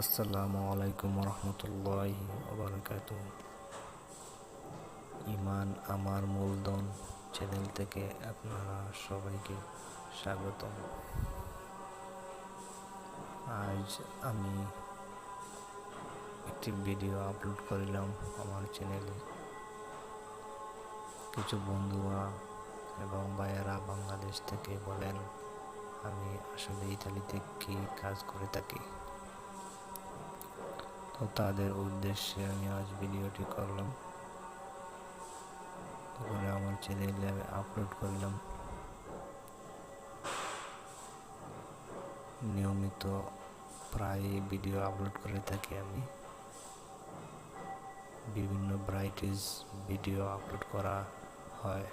আসসালামু আলাইকুম রহমতুল্লাহ ওবরাকাত ইমান আমার মূলধন চ্যানেল থেকে আপনারা সবাইকে স্বাগতম। আজ আমি একটি ভিডিও আপলোড করিলাম আমার চ্যানেলে। কিছু বন্ধুরা এবং ভাইয়েরা বাংলাদেশ থেকে বলেন, আমি আসলে ইতালিতে কি কাজ করে থাকি? তো তাদের উদ্দেশ্যে আমি আজ ভিডিওটি করলাম। তারপরে আমার চ্যানেলে আমি আপলোড করলাম। নিয়মিত প্রায় ভিডিও আপলোড করে থাকি আমি। বিভিন্ন ব্রাইটিস ভিডিও আপলোড করা হয়।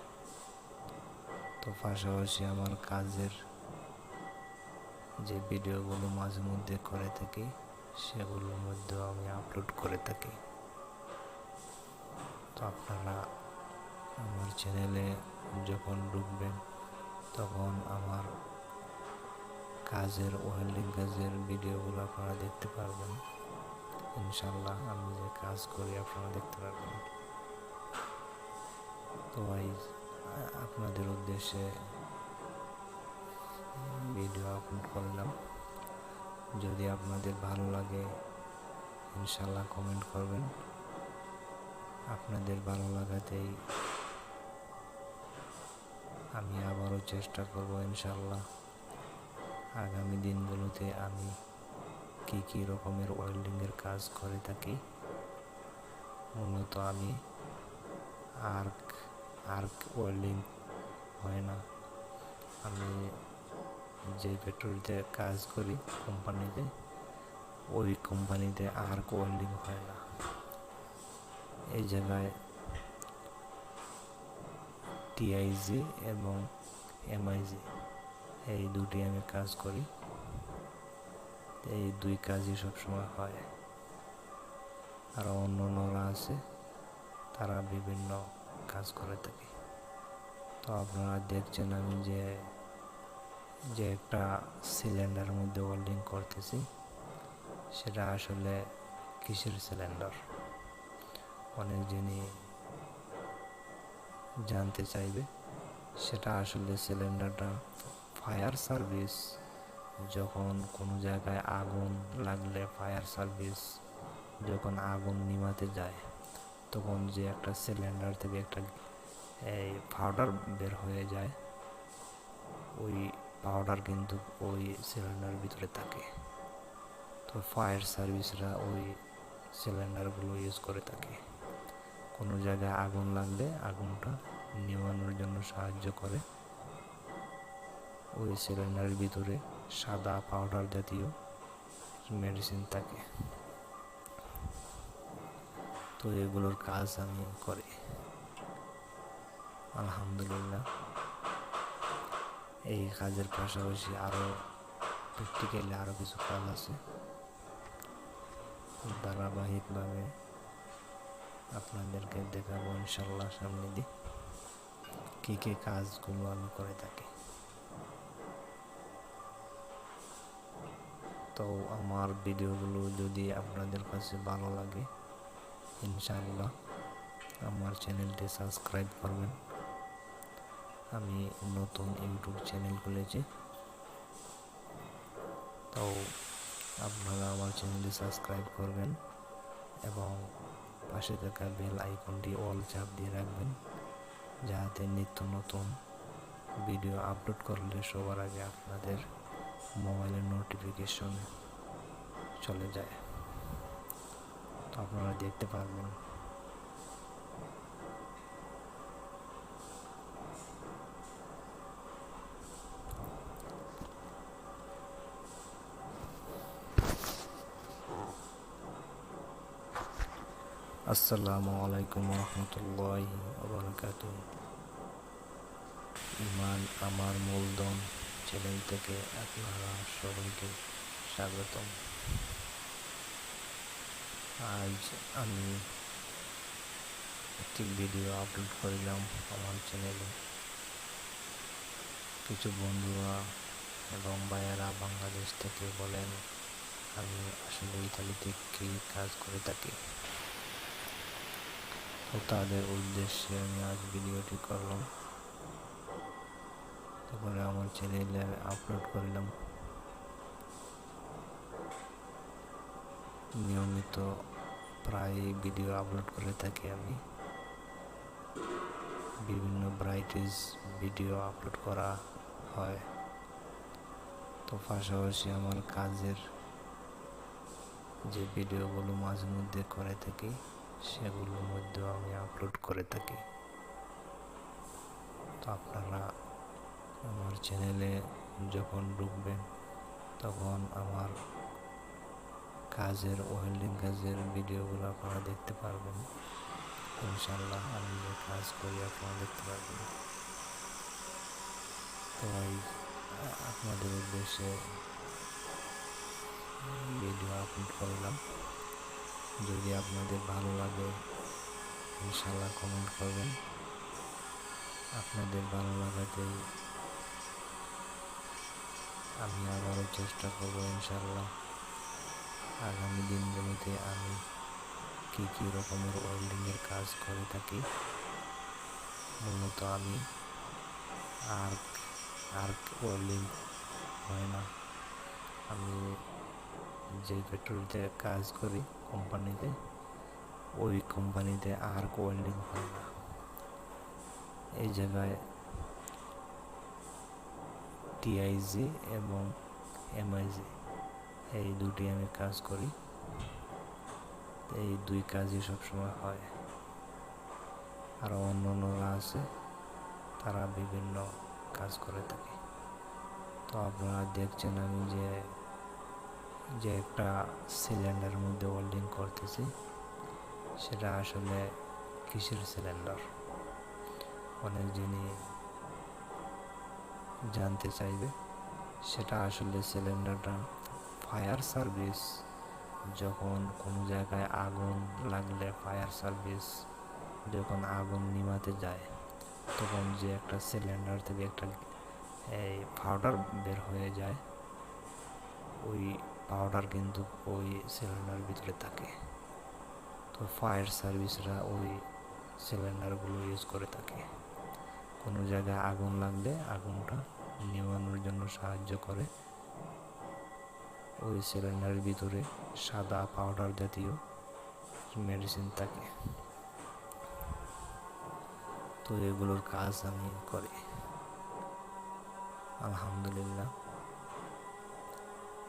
তো পাশাপাশি আমার কাজের যে ভিডিওগুলো মাঝে মধ্যে করে থাকি সেগুলোর মধ্যেও আমি আপলোড করে থাকি। তো আপনারা আমার চ্যানেলে যখন ঢুকবেন, তখন আমার কাজের ওয়েল্ডিং কাজের ভিডিওগুলো আপনারা দেখতে পারবেন। ইনশাল্লাহ আমি যে কাজ করি, আপনারা দেখতে পারবেন। তো ভাই আপনাদের উদ্দেশ্যে ভিডিও আপলোড করলাম। যদি আপনাদের ভালো লাগে ইনশাল্লাহ কমেন্ট করবেন। আপনাদের ভালো লাগাতেই আমি আবারও চেষ্টা করব ইনশাল্লাহ আগামী দিনগুলোতে আমি কি কি রকমের ওয়েল্ডিংয়ের কাজ করে থাকি, মূলত আমি আর্ক আর্ক ওয়েল্ডিং হয় না। আমি যে ফ্যাক্টরিতে কাজ করি কোম্পানিতে, ওই কোম্পানিতে আর ওয়েল্ডিং হয় না। এই জায়গায় টিআইজি এবং এমআইজি এই দুটি আমি কাজ করি। এই দুই কাজই সবসময় হয়। আরও অন্য অন্যরা আছে, তারা বিভিন্ন কাজ করে থাকে। তো আপনারা দেখছেন আমি যে যে একটা সিলিন্ডারের মধ্যে ওয়েল্ডিং করতেছি, সেটা আসলে কিসের সিলিন্ডার অনেক জিনিস জানতে চাইবে, সেটা আসলে সিলিন্ডারটা ফায়ার সার্ভিস যখন কোনো জায়গায় আগুন লাগলে ফায়ার সার্ভিস যখন আগুন নিমাতে যায়, তখন যে একটা সিলিন্ডার থেকে একটা, এই পাউডার বের হয়ে যায়, ওই পাউডার কিন্তু ওই সিলিন্ডারের ভিতরে থাকে। তো ফায়ার সার্ভিসরা ওই সিলিন্ডারগুলো ইউজ করে থাকে। কোনো জায়গায় আগুন লাগলে আগুনটা নিভানোর জন্য সাহায্য করে। ওই সিলিন্ডারের ভিতরে সাদা পাউডার জাতীয় মেডিসিন থাকে। তো এগুলোর কাজ আমি করি। আলহামদুলিল্লাহ। এই কাজের পাশাপাশি আরও প্র্যাকটিক্যালি আরও কিছু কাজ আছে। ধারাবাহিকভাবে আপনাদেরকে দেখাবো ইনশাল্লাহ সামনে দিয়ে কী কী কাজগুলো আমি করে থাকি। তো আমার ভিডিওগুলো যদি আপনাদের কাছে ভালো লাগে ইনশাল্লাহ আমার চ্যানেলটি সাবস্ক্রাইব করবেন। আমি নতুন ইউটিউব চ্যানেল খুলেছি। তো আপনারা আমার চ্যানেলটি সাবস্ক্রাইব করবেন এবং পাশে থাকা বেল আইকনটি অল চাপ দিয়ে রাখবেন, যাতে নিত্য নতুন ভিডিও আপলোড করলে সবার আগে আপনাদের মোবাইলের নোটিফিকেশন চলে যায়। তো আপনারা দেখতে পারবেন। আসসালামু আলাইকুম রহমতুল্লাহ ওবরাকাত ইমান আমার মূলধন চ্যানেল থেকে আপনারা সবাইকে স্বাগতম। আজ আমি একটি ভিডিও আপলোড করিলাম আমার চ্যানেলে। কিছু বন্ধুরা এবং ভাইয়েরা বাংলাদেশ থেকে বলেন, আমি আসলে ইতালিতে কি কাজ করে থাকি? তো তাদের উদ্দেশ্যে আমি আজ ভিডিওটি করলাম। তারপরে আমার চ্যানেলে আপলোড করলাম। নিয়মিত প্রায় ভিডিও আপলোড করে থাকি আমি। বিভিন্ন ব্রাইটিস ভিডিও আপলোড করা হয়। তো পাশাপাশি আমার কাজের যে ভিডিওগুলো মাঝে মধ্যে করে থাকি সেগুলোর মধ্যেও আমি আপলোড করে থাকি। তো আপনারা আমার চ্যানেলে যখন ঢুকবেন, তখন আমার কাজের ওয়েল্ডিং কাজের ভিডিওগুলো আপনারা দেখতে পারবেন। ইনশাল্লাহ আমি যে কাজ করি আপনারা দেখতে পারবেন। তো এই, আপনাদের উদ্দেশ্যে ভিডিও আপলোড করলাম। যদি আপনাদের ভালো লাগে ইনশাল্লাহ কমেন্ট করবেন। আপনাদের ভালো লাগাতেই আমি আবারও চেষ্টা করব ইনশাল্লাহ আগামী দিনগুলোতে আমি কী কী রকমের ওয়েল্ডিংয়ের কাজ করে থাকি, মূলত আমি আর্ক আর্ক ওয়েল্ডিং হয় না। আমি যে পেট্রোলতে কাজ করি কোম্পানিতে, ওই কোম্পানিতে আর ওয়েল্ডিং হয় না। এই জায়গায় টিআইজি এবং এমআইজি এই দুটি আমি কাজ করি। এই দুই কাজই সবসময় হয়। আরও অন্য অন্যরা আছে, তারা বিভিন্ন কাজ করে থাকে। তো আপনারা দেখছেন আমি যে যে একটা সিলিন্ডারের মধ্যে ওয়েল্ডিং করতেছি, সেটা আসলে কিসের সিলিন্ডার অনেক যিনি জানতে চাইবে, সেটা আসলে সিলিন্ডারটা ফায়ার সার্ভিস যখন কোনো জায়গায় আগুন লাগলে ফায়ার সার্ভিস যখন আগুন নিমাতে যায়, তখন যে একটা সিলিন্ডার থেকে একটা এই পাউডার বের হয়ে যায়, ওই পাউডার কিন্তু ওই সিলিন্ডার ভিতরে থাকে। তো ফায়ার সার্ভিসরা ওই সিলিন্ডারগুলো ইউজ করে থাকে। কোনো জায়গায় আগুন লাগলে আগুনটা নেওয়ানোর জন্য সাহায্য করে। ওই সিলিন্ডারের ভিতরে সাদা পাউডার জাতীয় মেডিসিন থাকে। তো এগুলোর কাজ আমি করি। আলহামদুলিল্লাহ।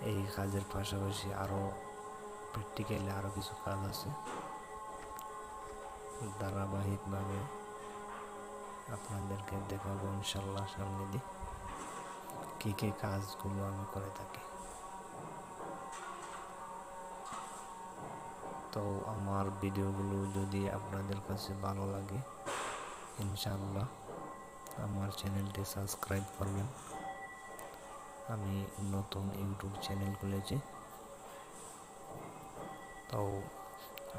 এই কাজের পাশাপাশি আরও প্র্যাকটিক্যালি আরও কিছু কাজ আছে। ধারাবাহিকভাবে আপনাদেরকে দেখাবো ইনশাল্লাহ সামনে দিয়ে কী কী কাজগুলো আমি করে থাকি। তো আমার ভিডিওগুলো যদি আপনাদের কাছে ভালো লাগে, ইনশাল্লাহ আমার চ্যানেলটি সাবস্ক্রাইব করবেন। আমি নতুন ইউটিউব চ্যানেল খুলেছি। তো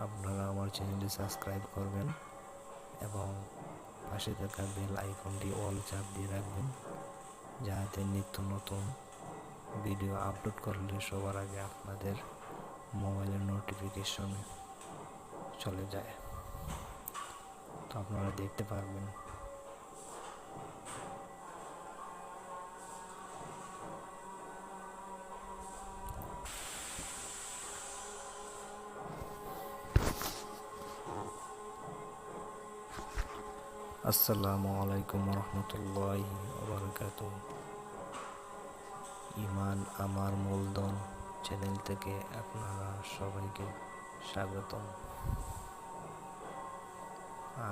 আপনারা আমার চ্যানেলটি সাবস্ক্রাইব করবেন এবং পাশে থাকা বেল আইকনটি অল চাপ দিয়ে রাখবেন যাতে নিত্য নতুন ভিডিও আপলোড করলে সবার আগে আপনাদের মোবাইলের নোটিফিকেশন চলে যায়। তো আপনারা দেখতে পারবেন আসসালামু আলাইকুম রহমতুল্লাহ বারকাত ইমান আমার মূলধন চ্যানেল থেকে আপনারা সবাইকে স্বাগতম।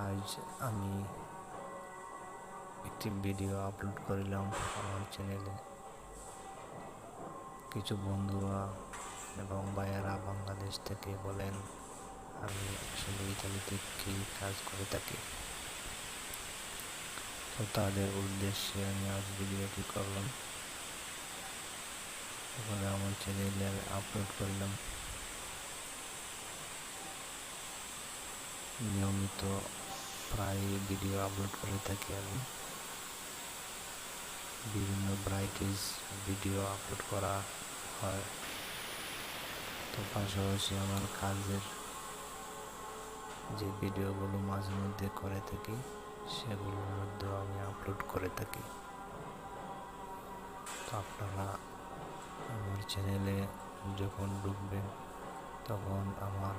আজ আমি একটি ভিডিও আপলোড করিলাম আমার চ্যানেলে। কিছু বন্ধুরা এবং ভাইয়েরা বাংলাদেশ থেকে বলেন, আমি আসলে ইতালিতে কী কাজ করে থাকি? তো তাদের উদ্দেশ্যে আমি আজ ভিডিওটি করলাম। তারপরে আমার চ্যানেলে আমি আপলোড করলাম। নিয়মিত প্রায় ভিডিও আপলোড করে থাকি আমি। বিভিন্ন ব্রাইটিস ভিডিও আপলোড করা হয়। তো পাশাপাশি আমার কাজের যে ভিডিওগুলো মাঝে মধ্যে করে থাকি সেগুলোর মধ্যেও আমি আপলোড করে থাকি। তো আপনারা আমার চ্যানেলে যখন ঢুকবেন, তখন আমার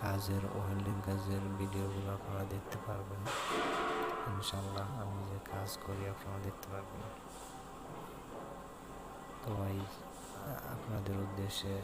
কাজের ওয়েল্ডিং কাজের ভিডিওগুলো আপনারা দেখতে পারবেন। ইনশাল্লাহ আমি যে কাজ করি, আপনারা দেখতে পারবেন। তো ভাই আপনাদের উদ্দেশ্যে